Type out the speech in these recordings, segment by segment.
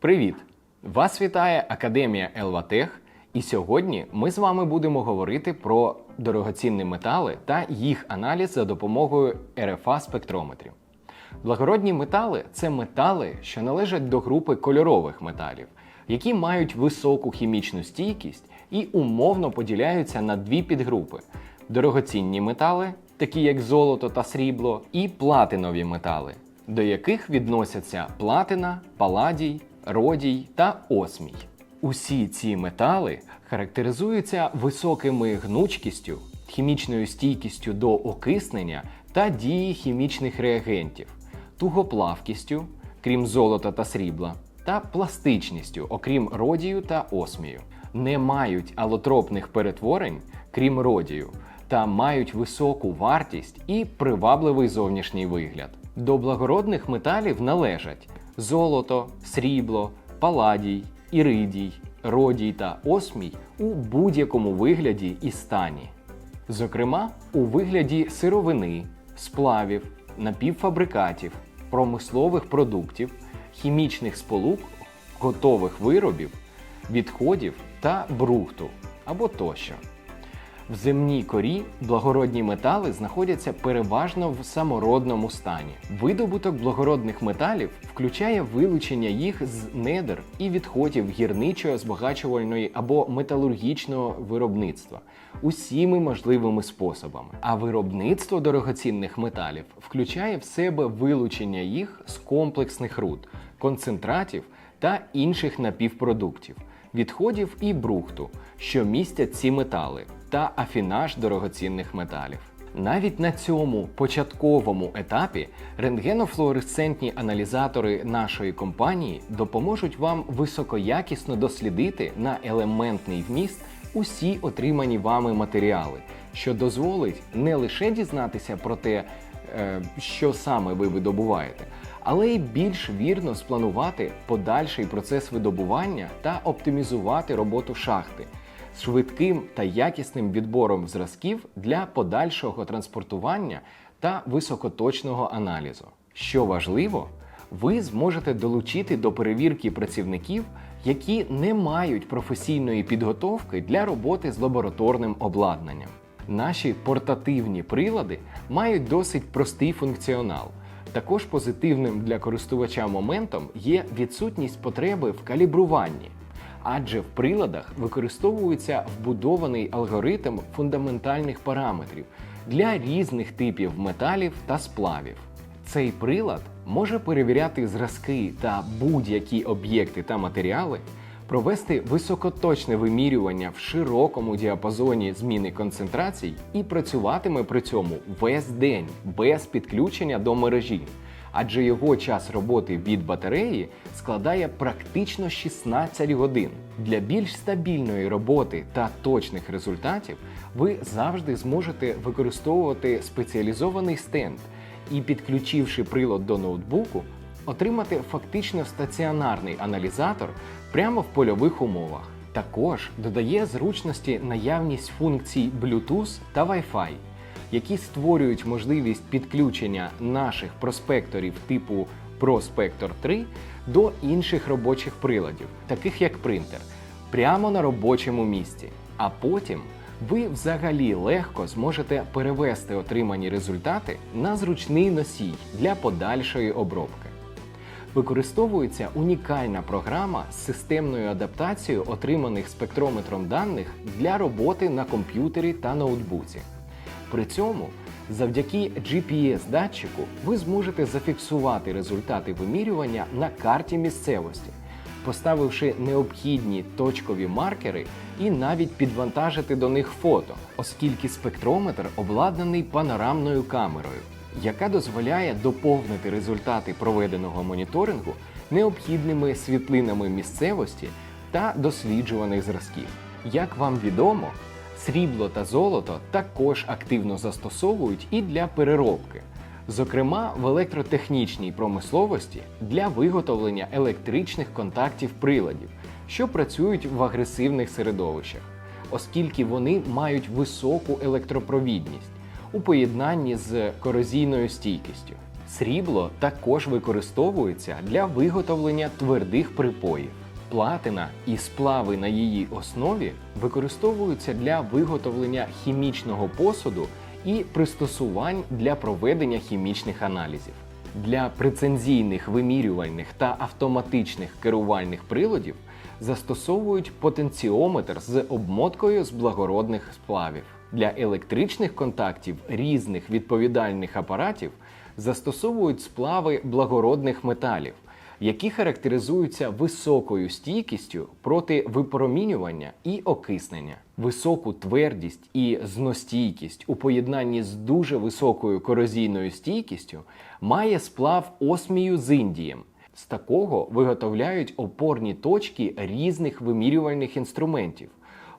Привіт! Вас вітає Академія Елватех, і сьогодні ми з вами будемо говорити про дорогоцінні метали та їх аналіз за допомогою РФА спектрометрів. Благородні метали це метали, що належать до групи кольорових металів, які мають високу хімічну стійкість і умовно поділяються на дві підгрупи: дорогоцінні метали, такі як золото та срібло, і платинові метали, до яких відносяться платина, паладій, родій та осмій. Усі ці метали характеризуються високими гнучкістю, хімічною стійкістю до окиснення та дії хімічних реагентів, тугоплавкістю, крім золота та срібла, та пластичністю, окрім родію та осмію, не мають алотропних перетворень, крім родію, та мають високу вартість і привабливий зовнішній вигляд. До благородних металів належать золото, срібло, паладій, іридій, родій та осмій у будь-якому вигляді і стані. Зокрема, у вигляді сировини, сплавів, напівфабрикатів, промислових продуктів, хімічних сполук, готових виробів, відходів та брухту або тощо. В земній корі благородні метали знаходяться переважно в самородному стані. Видобуток благородних металів включає вилучення їх з недр і відходів гірничого збагачувальної або металургічного виробництва усіми можливими способами. А виробництво дорогоцінних металів включає в себе вилучення їх з комплексних руд, концентратів та інших напівпродуктів, відходів і брухту, що містять ці метали та афінаж дорогоцінних металів. Навіть на цьому початковому етапі рентгенофлуоресцентні аналізатори нашої компанії допоможуть вам високоякісно дослідити на елементний вміст усі отримані вами матеріали, що дозволить не лише дізнатися про те, е, що саме ви видобуваєте, але й більш вірно спланувати подальший процес видобування та оптимізувати роботу шахти швидким та якісним відбором зразків для подальшого транспортування та високоточного аналізу. Що важливо, ви зможете долучити до перевірки працівників, які не мають професійної підготовки для роботи з лабораторним обладнанням. Наші портативні прилади мають досить простий функціонал. Також позитивним для користувача моментом є відсутність потреби в калібруванні адже в приладах використовується вбудований алгоритм фундаментальних параметрів для різних типів металів та сплавів. Цей прилад може перевіряти зразки та будь-які об'єкти та матеріали, провести високоточне вимірювання в широкому діапазоні зміни концентрацій і працюватиме при цьому весь день без підключення до мережі адже його час роботи від батареї складає практично 16 годин. Для більш стабільної роботи та точних результатів ви завжди зможете використовувати спеціалізований стенд і, підключивши прилад до ноутбуку, отримати фактично стаціонарний аналізатор прямо в польових умовах. Також додає зручності наявність функцій Bluetooth та Wi-Fi які створюють можливість підключення наших проспекторів типу ProSpector 3 до інших робочих приладів, таких як принтер, прямо на робочому місці. А потім ви взагалі легко зможете перевести отримані результати на зручний носій для подальшої обробки. Використовується унікальна програма з системною адаптацією отриманих спектрометром даних для роботи на комп'ютері та ноутбуці. При цьому завдяки GPS-датчику ви зможете зафіксувати результати вимірювання на карті місцевості, поставивши необхідні точкові маркери і навіть підвантажити до них фото, оскільки спектрометр обладнаний панорамною камерою, яка дозволяє доповнити результати проведеного моніторингу необхідними світлинами місцевості та досліджуваних зразків. Як вам відомо, Срібло та золото також активно застосовують і для переробки, зокрема в електротехнічній промисловості для виготовлення електричних контактів приладів, що працюють в агресивних середовищах, оскільки вони мають високу електропровідність у поєднанні з корозійною стійкістю. Срібло також використовується для виготовлення твердих припоїв. Платина і сплави на її основі використовуються для виготовлення хімічного посуду і пристосувань для проведення хімічних аналізів. Для прецензійних вимірювальних та автоматичних керувальних приладів застосовують потенціометр з обмоткою з благородних сплавів. Для електричних контактів різних відповідальних апаратів застосовують сплави благородних металів, які характеризуються високою стійкістю проти випромінювання і окиснення. Високу твердість і зностійкість у поєднанні з дуже високою корозійною стійкістю має сплав осмію з індієм. З такого виготовляють опорні точки різних вимірювальних інструментів,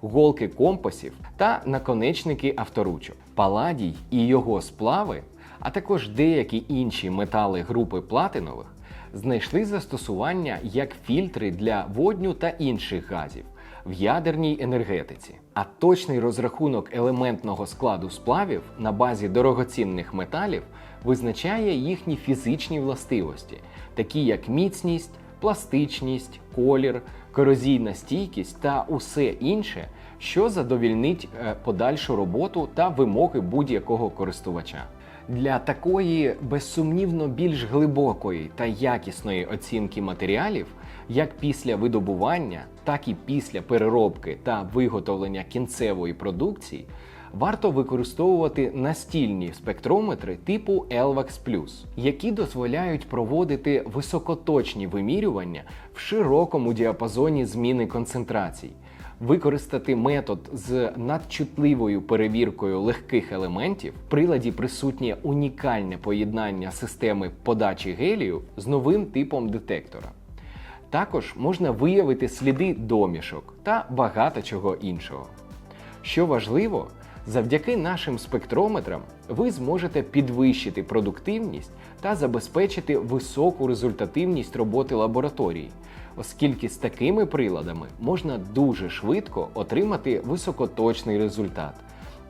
голки компасів та наконечники авторучок. Паладій і його сплави, а також деякі інші метали групи платинових, знайшли застосування як фільтри для водню та інших газів в ядерній енергетиці. А точний розрахунок елементного складу сплавів на базі дорогоцінних металів визначає їхні фізичні властивості, такі як міцність, пластичність, колір, корозійна стійкість та усе інше, що задовільнить е, подальшу роботу та вимоги будь-якого користувача. Для такої безсумнівно більш глибокої та якісної оцінки матеріалів, як після видобування, так і після переробки та виготовлення кінцевої продукції, варто використовувати настільні спектрометри типу LVAX Plus, які дозволяють проводити високоточні вимірювання в широкому діапазоні зміни концентрацій. Використати метод з надчутливою перевіркою легких елементів в приладі присутнє унікальне поєднання системи подачі гелію з новим типом детектора. Також можна виявити сліди домішок та багато чого іншого. Що важливо, завдяки нашим спектрометрам ви зможете підвищити продуктивність та забезпечити високу результативність роботи лабораторії, оскільки з такими приладами можна дуже швидко отримати високоточний результат,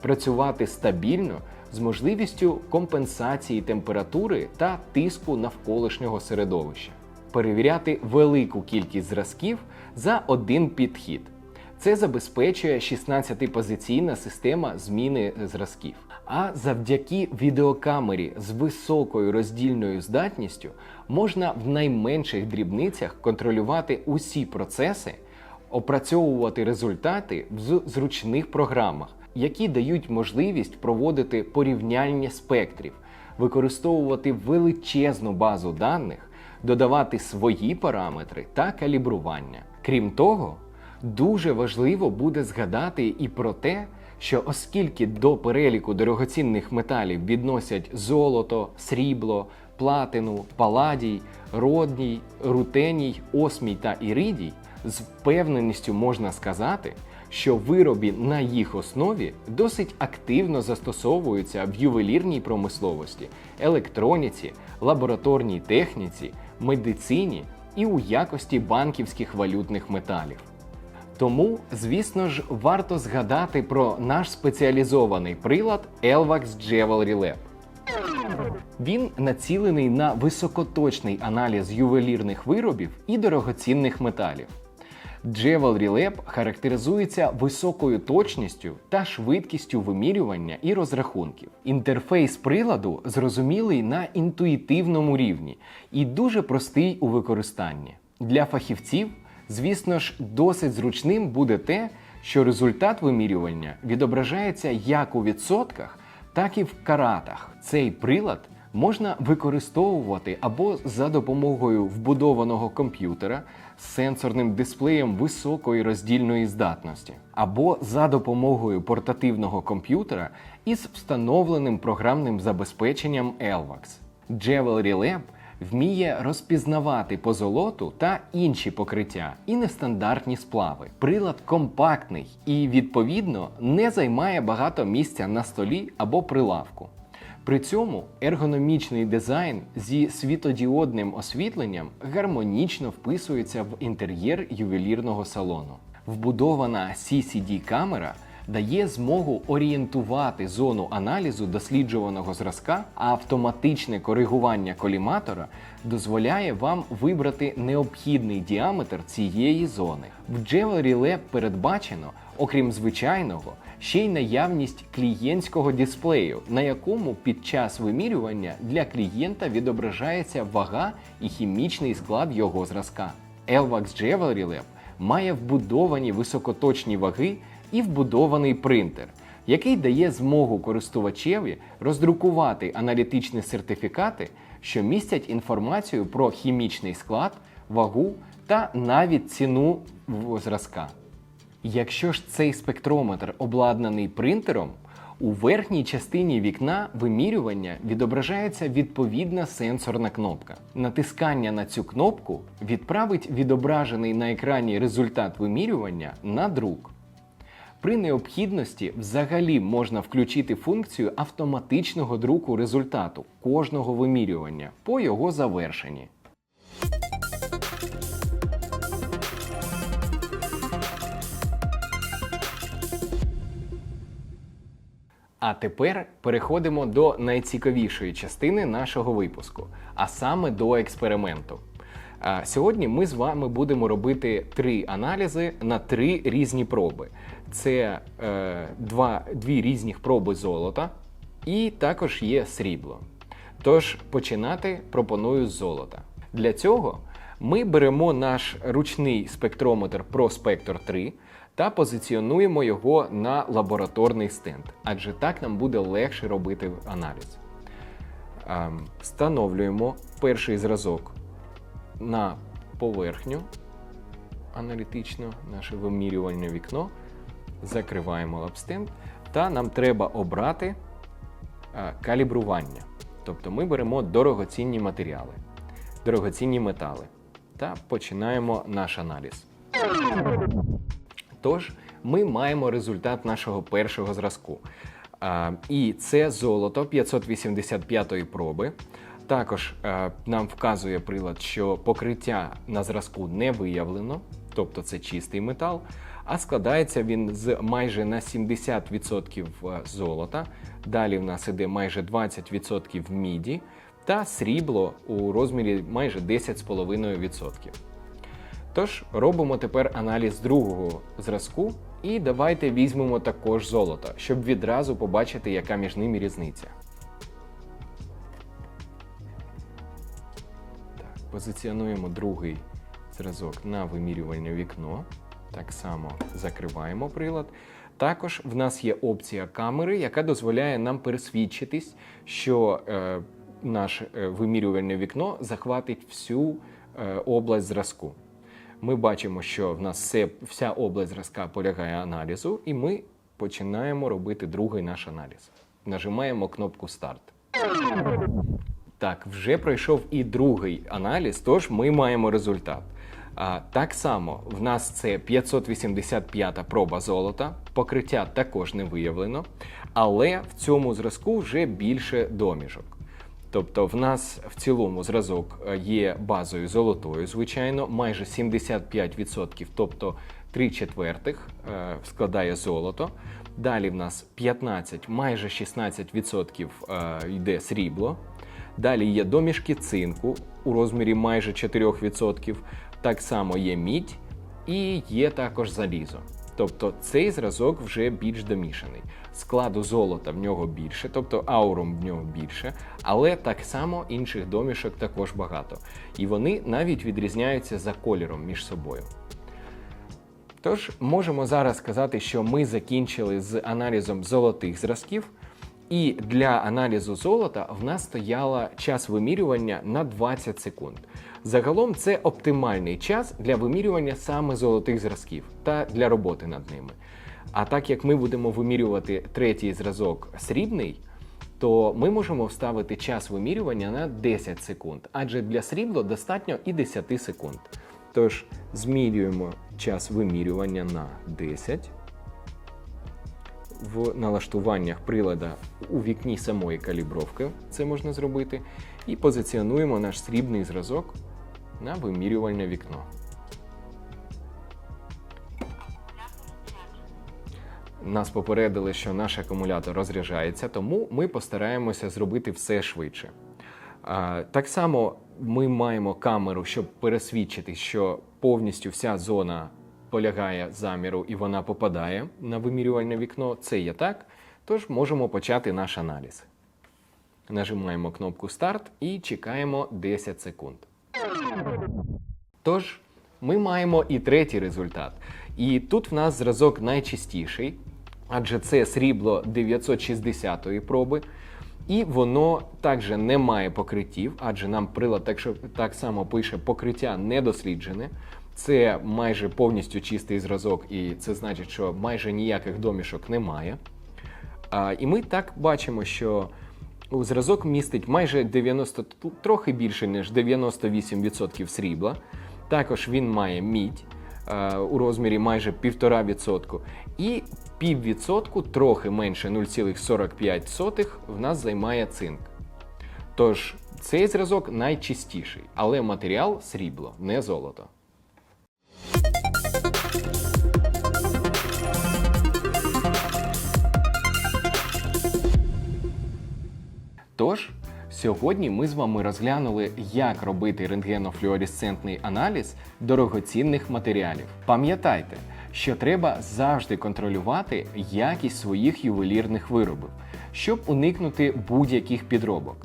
працювати стабільно з можливістю компенсації температури та тиску навколишнього середовища, перевіряти велику кількість зразків за один підхід. Це забезпечує 16-позиційна система зміни зразків. А завдяки відеокамері з високою роздільною здатністю можна в найменших дрібницях контролювати усі процеси, опрацьовувати результати в зручних програмах, які дають можливість проводити порівняння спектрів, використовувати величезну базу даних, додавати свої параметри та калібрування. Крім того, Дуже важливо буде згадати і про те, що оскільки до переліку дорогоцінних металів відносять золото, срібло, платину, паладій, родній, рутеній, осмій та іридій, з впевненістю можна сказати, що вироби на їх основі досить активно застосовуються в ювелірній промисловості, електроніці, лабораторній техніці, медицині і у якості банківських валютних металів. Тому, звісно ж, варто згадати про наш спеціалізований прилад Elvax Jewelry Lab. Він націлений на високоточний аналіз ювелірних виробів і дорогоцінних металів. Jewelry Lab характеризується високою точністю та швидкістю вимірювання і розрахунків. Інтерфейс приладу зрозумілий на інтуїтивному рівні і дуже простий у використанні. Для фахівців Звісно ж, досить зручним буде те, що результат вимірювання відображається як у відсотках, так і в каратах. Цей прилад можна використовувати або за допомогою вбудованого комп'ютера з сенсорним дисплеєм високої роздільної здатності, або за допомогою портативного комп'ютера із встановленим програмним забезпеченням Elvax. Jewelry Lab – вміє розпізнавати позолоту та інші покриття і нестандартні сплави. Прилад компактний і, відповідно, не займає багато місця на столі або прилавку. При цьому ергономічний дизайн зі світодіодним освітленням гармонічно вписується в інтер'єр ювелірного салону. Вбудована CCD камера дає змогу орієнтувати зону аналізу досліджуваного зразка, а автоматичне коригування коліматора дозволяє вам вибрати необхідний діаметр цієї зони. В Jewelry Lab передбачено, окрім звичайного, ще й наявність клієнтського дисплею, на якому під час вимірювання для клієнта відображається вага і хімічний склад його зразка. Elvax Jewelry Lab має вбудовані високоточні ваги і вбудований принтер, який дає змогу користувачеві роздрукувати аналітичні сертифікати, що містять інформацію про хімічний склад, вагу та навіть ціну зразка. Якщо ж цей спектрометр обладнаний принтером, у верхній частині вікна вимірювання відображається відповідна сенсорна кнопка. Натискання на цю кнопку відправить відображений на екрані результат вимірювання на друк. При необхідності взагалі можна включити функцію автоматичного друку результату кожного вимірювання по його завершенні. А тепер переходимо до найцікавішої частини нашого випуску, а саме до експерименту. Сьогодні ми з вами будемо робити три аналізи на три різні проби. Це е, два, дві різних проби золота, і також є срібло. Тож починати пропоную з золота. Для цього ми беремо наш ручний спектрометр ProSpector 3 та позиціонуємо його на лабораторний стенд, адже так нам буде легше робити аналіз. Ем, Встановлюємо перший зразок на поверхню аналітично, наше вимірювальне вікно, закриваємо лабстенд, та нам треба обрати е, калібрування. Тобто ми беремо дорогоцінні матеріали, дорогоцінні метали та починаємо наш аналіз. Тож, ми маємо результат нашого першого зразку. А, і це золото 585-ї проби. Також е, нам вказує прилад, що покриття на зразку не виявлено, тобто це чистий метал, а складається він з майже на 70% золота. Далі в нас іде майже 20% міді та срібло у розмірі майже 10,5%. Тож робимо тепер аналіз другого зразку, і давайте візьмемо також золото, щоб відразу побачити, яка між ними різниця. Позиціонуємо другий зразок на вимірювальне вікно. Так само закриваємо прилад. Також в нас є опція камери, яка дозволяє нам пересвідчитись, що е, наше вимірювальне вікно захватить всю е, область зразку. Ми бачимо, що в нас все, вся область зразка полягає аналізу, і ми починаємо робити другий наш аналіз. Нажимаємо кнопку Старт. Так, вже пройшов і другий аналіз, тож ми маємо результат. А, так само в нас це 585 проба золота, покриття також не виявлено, але в цьому зразку вже більше домішок. Тобто в нас в цілому зразок е, є базою золотою, звичайно, майже 75%, тобто 3 четвертих е, складає золото. Далі в нас 15, майже 16% е, йде срібло. Далі є домішки цинку у розмірі майже 4%. Так само є мідь і є також залізо. Тобто цей зразок вже більш домішаний. Складу золота в нього більше, тобто аурум в нього більше, але так само інших домішок також багато. І вони навіть відрізняються за кольором між собою. Тож можемо зараз сказати, що ми закінчили з аналізом золотих зразків, і для аналізу золота в нас стояла час вимірювання на 20 секунд. Загалом це оптимальний час для вимірювання саме золотих зразків та для роботи над ними. А так як ми будемо вимірювати третій зразок срібний, то ми можемо вставити час вимірювання на 10 секунд, адже для срібла достатньо і 10 секунд. Тож змірюємо час вимірювання на 10. В налаштуваннях прилада у вікні самої калібровки це можна зробити. І позиціонуємо наш срібний зразок на вимірювальне вікно. нас попередили, що наш акумулятор розряджається, тому ми постараємося зробити все швидше. Так само ми маємо камеру, щоб пересвідчити, що повністю вся зона полягає заміру і вона попадає на вимірювальне вікно. Це є так. Тож можемо почати наш аналіз. Нажимаємо кнопку Старт і чекаємо 10 секунд. Тож, ми маємо і третій результат. І тут в нас зразок найчистіший, адже це срібло 960-ї проби. І воно також не має покриттів, адже нам прилад так, що, так само пише покриття недосліджене. Це майже повністю чистий зразок, і це значить, що майже ніяких домішок немає. А, і ми так бачимо, що зразок містить майже 90, трохи більше, ніж 98% срібла. Також він має мідь е, у розмірі майже 1,5%. І піввідсотку, трохи менше 0,45 в нас займає цинк. Тож цей зразок найчистіший, але матеріал срібло, не золото. Тож, сьогодні ми з вами розглянули, як робити рентгенофлюоресцентний аналіз дорогоцінних матеріалів. Пам'ятайте, що треба завжди контролювати якість своїх ювелірних виробів, щоб уникнути будь-яких підробок.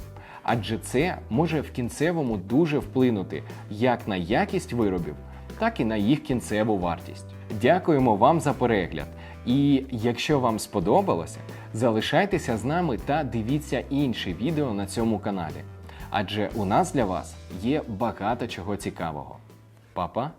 Адже це може в кінцевому дуже вплинути як на якість виробів, так і на їх кінцеву вартість. Дякуємо вам за перегляд. І якщо вам сподобалося, залишайтеся з нами та дивіться інші відео на цьому каналі. Адже у нас для вас є багато чого цікавого. Па-па!